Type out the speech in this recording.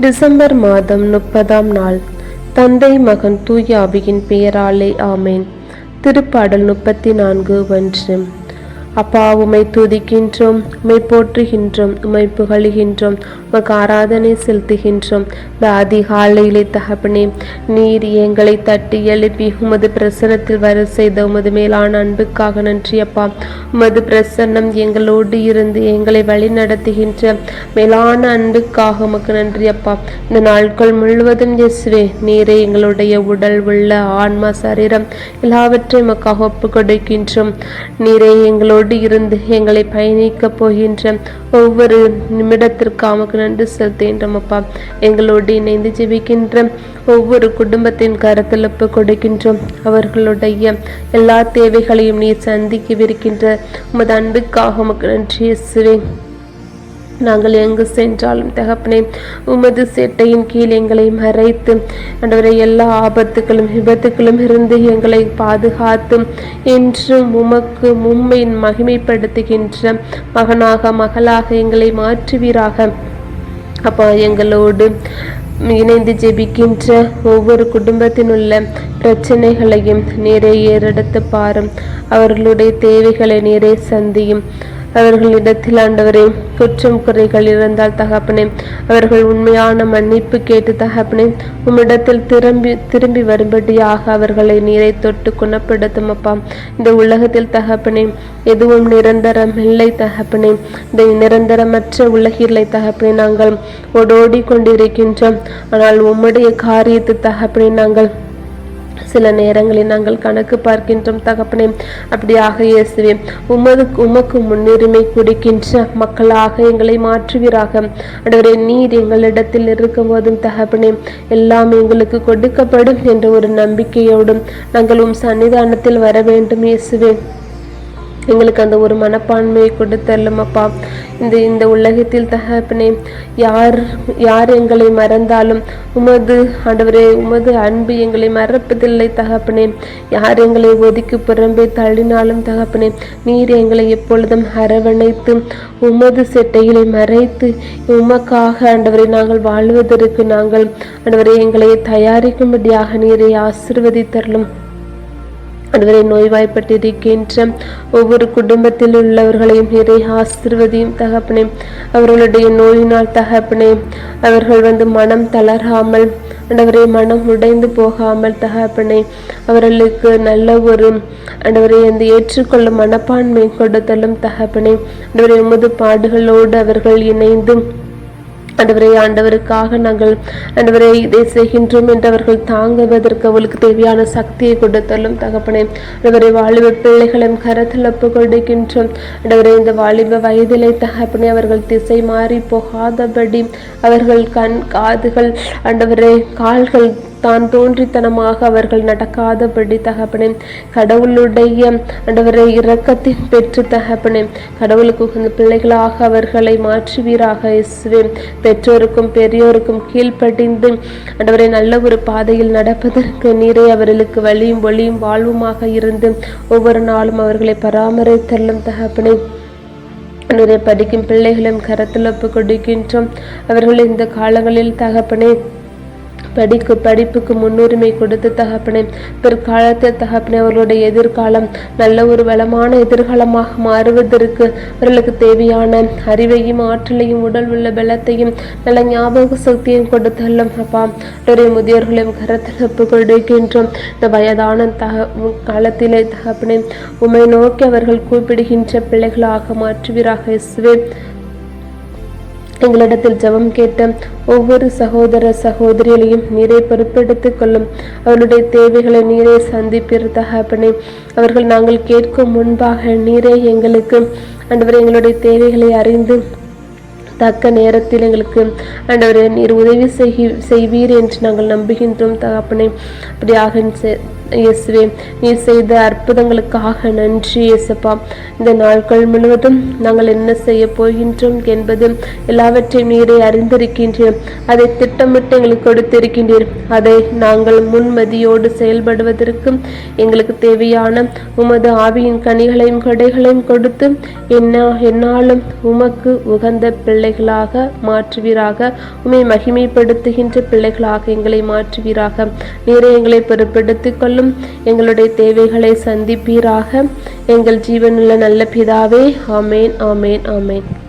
December மாதம் முப்பதாம் நாள். தந்தை மகன் தூய பெயராலே ஆமேன். திருப்பாடல் முப்பத்தி நான்கு ஒன்று. அப்பா உமை துதிக்கின்றோம் உமை போற்றுகின்றோம் உமை புகழுகின்றோம் உமக்கு ஆராதனை செலுத்துகின்றோம். இந்த அதிகாலையிலே தகப்பனே நீர் எங்களை தட்டி எழுப்பி உமது பிரசன்னத்தில் வர செய்த உமது மேலான அன்புக்காக நன்றி அப்பா. உமது பிரசன்னம் எங்களோடு இருந்து எங்களை வழி நடத்துகின்ற மேலான அன்புக்காக உமக்கு நன்றி அப்பா. இந்த நாட்கள் முழுவதும் இயேசுவே நீரே எங்களுடைய உடல் உள்ள ஆன்மா சரீரம் எல்லாவற்றையும் உமக்காக ஒப்பு கொடுக்கின்றோம் நீரே எங்களோடு இருந்து எங்களை பயணிக்கப் போகின்ற ஒவ்வொரு நிமிடத்திற்கு நன்றி செலுத்துகின்றோம் அப்பா எங்களோடு இணைந்து ஜெபிக்கின்ற ஒவ்வொரு குடும்பத்தின் கருத்தில் ஒப்பு கொடுக்கின்றோம். அவர்களுடைய எல்லா தேவைகளையும் நீர் சந்திக்கவிருக்கின்ற உமது அன்புக்காக உமக்கு நன்றி இயேசுவே. நாங்கள் எங்கு சென்றாலும் தகப்பனே உமது சேட்டையின் கீழ் எங்களை மறைத்து ஆண்டவரை எல்லா ஆபத்துகளும் விபத்துகளும் இருந்து எங்களை பாதுகாத்து என்றும் உமக்கு உண்மையின் மகிமைப்படுத்துகின்ற மகனாக மகளாக எங்களை மாற்றுவீராக. அப்பா எங்களோடு இணைந்து ஜெபிக்கின்ற ஒவ்வொரு குடும்பத்தினுள்ள பிரச்சனைகளையும் நீரே ஏறெடுத்து பாரும். அவர்களுடைய தேவைகளை நீரே சந்தியும். அவர்களிடத்தில் ஆண்டவரே குற்றம் குறைகள் இருந்தால் தகப்பனே அவர்கள் உண்மையான மன்னிப்பு கேட்டு தகப்பனே உம்மிடத்தில் திரும்பி திரும்பி வரும்படியாக அவர்களை நீரை தொட்டு குணப்படுத்தும் அப்பா. இந்த உலகத்தில் தகப்பனே எதுவும் நிரந்தரம் இல்லை தகப்பனே. இந்த நிரந்தரமற்ற உலகில்லை தகப்பனே நாங்கள் ஓடோடி கொண்டிருக்கின்றோம் ஆனால் உம்முடைய காரியத்தை தகப்பனே நாங்கள் சில நேரங்களில் நாங்கள் கணக்கு பார்க்கின்றோம் தகப்பனே. அப்படியாக இயேசுவே உமது உமக்கு முன்னுரிமை கொடுக்கின்ற மக்களாக எங்களை மாற்றுவீராக. அடவரே நீர் எங்களிடத்தில் இருக்கும் போதும் தகப்பனே எல்லாம் எங்களுக்கு கொடுக்கப்படும் என்ற ஒரு நம்பிக்கையோடும் நாங்கள் உம் சன்னிதானத்தில் வர வேண்டும் இயேசுவே. எங்களுக்கு அந்த ஒரு மனப்பான்மையை கொடுத்தல்லும் அப்பா இந்த இந்த உலகத்தில் தகப்பனே யார் யார் எங்களை மறந்தாலும் உமது ஆண்டவரே உமது அன்பு எங்களை மறப்பதில்லை தகப்பனே. யார் எங்களை ஒதுக்கி புறம்பே தள்ளினாலும் தகப்பனே நீர் எங்களை எப்பொழுதும் அரவணைத்து உமது செட்டைகளை மறைத்து உமக்காக ஆண்டவரை நாங்கள் வாழ்வதற்கு நாங்கள் ஆண்டவரை எங்களை தயாரிக்கும்படியாக நீரை ஆசிர்வதித்தரலும். அதுவரை நோய்வாய்ப்பட்டிருக்கின்ற ஒவ்வொரு குடும்பத்தில் உள்ளவர்களையும் இறை ஆசிர்வதியும் தகப்பனே அவர்களுடைய நோயினால் தகப்பனே அவர்கள் வந்து மனம் தளராமல் ஆண்டவரை மனம் உடைந்து போகாமல் தகப்பனே அவர்களுக்கு நல்ல ஒரு ஆண்டவரை அந்த ஏற்றுக்கொள்ளும் மனப்பான்மை கொடுத்தலும் தகப்பனே ஆண்டவரை உமது பாடுகளோடு அவர்கள் இணைந்து ஆண்டவரே ஆண்டவருக்காக நாங்கள் ஆண்டவரை இதை செய்கின்றோம் என்று அவர்கள் தாங்குவதற்கு அவளுக்கு தேவையான சக்தியை கொடுத்தலும் தகப்பனே ஆண்டவரை வாலிப பிள்ளைகளும் கரத்தில் ஒப்பு கொடுக்கின்றோம் இந்த வாலிப வயதிலே தகப்பனே அவர்கள் திசை மாறி போகாதபடி அவர்கள் கண் காதுகள் ஆண்டவரே கால்கள் தான் தோன்றித்தனமாக அவர்கள் நடக்காதபடி தகப்பனே கடவுளுடைய ஆண்டவரை இரக்கத்தின் பெற்று தகப்பனே கடவுளுக்கு உகந்த பிள்ளைகளாக அவர்களை மாற்றுவீராக இசுவே பெற்றோருக்கும் பெரியோருக்கும் கீழ்ப்படிந்து ஆண்டவரை நல்ல ஒரு பாதையில் நடப்பதற்கு நீரே அவர்களுக்கு வழியும் ஒளியும் வாழ்வுமாக இருந்து ஒவ்வொரு நாளும் அவர்களை பராமரித்தள்ளும் தகப்பனே. நிறைய படிக்கும் பிள்ளைகளும் கரத்தில் ஒப்பு கொடுக்கின்றோம் அவர்கள் இந்த காலங்களில் தகப்பனே படிக்கு படிப்புக்கு முன்னுரிமை கொடுத்து தகப்பனே பிற்காலத்தில் தகப்பனே அவர்களுடைய எதிர்காலம் நல்ல ஒரு வளமான எதிர்காலமாக மாறுவதற்கு அவர்களுக்கு தேவையான அறிவையும் ஆற்றலையும் உடல் உள்ள பலத்தையும் நல்ல ஞாபக சக்தியும் கொடுத்தல்லும் அப்பா. அவருடைய முதியோர்களையும் கரத்தில் ஒப்பு இந்த வயதான தக காலத்திலே தகப்பனே உமை நோக்கி அவர்கள் கூப்பிடுகின்ற பிள்ளைகளாக மாற்றுவீராக இசுவே எங்களிடத்தில் ஜெபம் கேட்ட ஒவ்வொரு சகோதர சகோதரிகளையும் நீரை பொறுப்பெடுத்துக் கொள்ளும். அவருடைய தேவைகளை நீரே சந்திப்பீர் தகப்பனே. அவர்கள் நாங்கள் கேட்கும் முன்பாக நீரே எங்களுக்கு ஆண்டவரே எங்களுடைய தேவைகளை அறிந்து தக்க நேரத்தில் எங்களுக்கு ஆண்டவரே நீர் உதவி செய்கி செய்வீர் என்று நாங்கள் நம்புகின்றோம் தகப்பனே. அப்படியாக இயேசுவே நீர் செய்த அற்புதங்களுக்காக நன்றி இயேசப்பா. இந்த நாட்கள் முழுவதும் நாங்கள் என்ன செய்ய போகின்றோம் என்பது எல்லாவற்றையும் நீரை அறிந்திருக்கின்றேன் அதை திட்டமிட்டு எங்களுக்கு கொடுத்திருக்கின்றீர். அதை நாங்கள் முன்மதியோடு செயல்படுவதற்கு எங்களுக்கு தேவையான உமது ஆவியின் கனிகளையும் கொடைகளையும் கொடுத்து என்ன என்னாலும் உமக்கு உகந்த பிள்ளை பிள்ளைகளாக மாற்றுவீராக. உமை மகிமைப்படுத்துகின்ற பிள்ளைகளாக எங்களை மாற்றுவீராக. நீரை எங்களை பொறுப்படுத்திக் கொள்ளும். எங்களுடைய தேவைகளை சந்திப்பீராக. எங்கள் ஜீவனுள்ள நல்ல பிதாவே ஆமேன் ஆமேன் ஆமேன்.